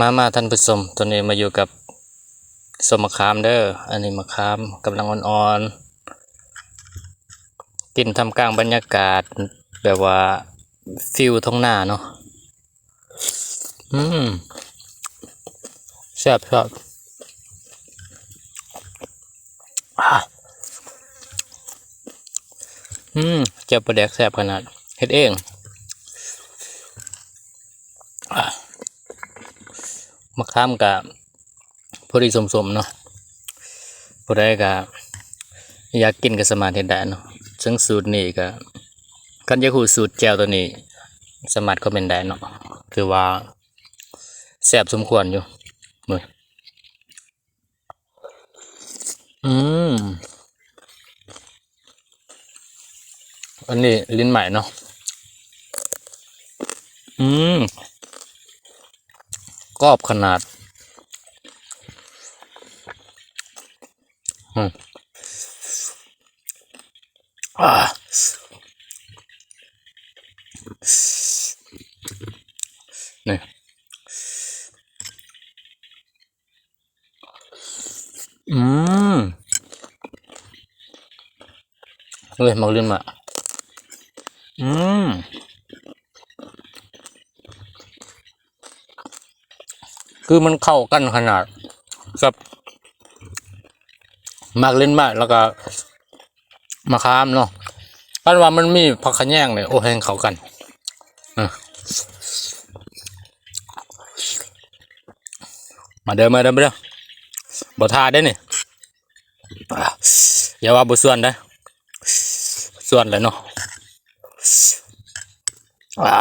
มามาท่านผู้ชมตอนนี้มาอยู่กับสมมะขามเด้ออันนี้มะขามกำลังอ่อนๆกินทำกลางบรรยากาศแบบว่าฟิลท้องหน้าเนาะอืมแซ่บชอบอืมเจ็บประแดกแซ่บขนาดเฮ็ดเองอะ มะขามกับพอดีสมๆเนาะผู้ใดก็อยากกินก็สามารถเฮ็ดได้เนาะซึ่งสูตรนี้ก็กันยากรู้สูตรแจวตัวนี้สามารถคอมเมนต์ได้เนาะคือว่าแซ่บสมควรอยู่มื้ออืมอันนี้ลิ้นใหม่เนาะอืม กอบขนาดอืมอ่านี่อืมเฮ้ยมักเล่นมาอืม คือมันเข้ากันขนาดกับมากเล่นมากแล้วก็มะขามเนาะกันว่ามันมีผักขะแยงเนี่ยโอ้แหงเข้ากันมาเดินมาเดินมาเด้อบ่ทาได้นี่อย่าว่าบ่ส่วนได้ส่วนเลยเนาะอ่า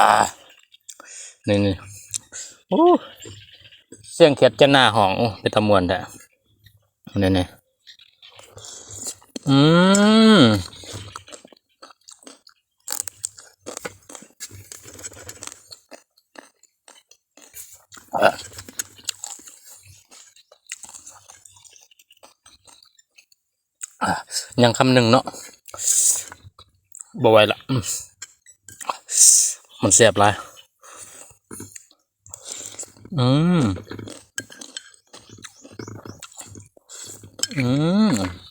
นี่นี่โอ้ เสียงเขียดจะหน้าห้องโอ้เป็นตะมวนแท้นี่ยเนี่ยอืมอะอะยังคำหนึ่งเนาะบ่ไหวละมมันเสียบไร อืมอืม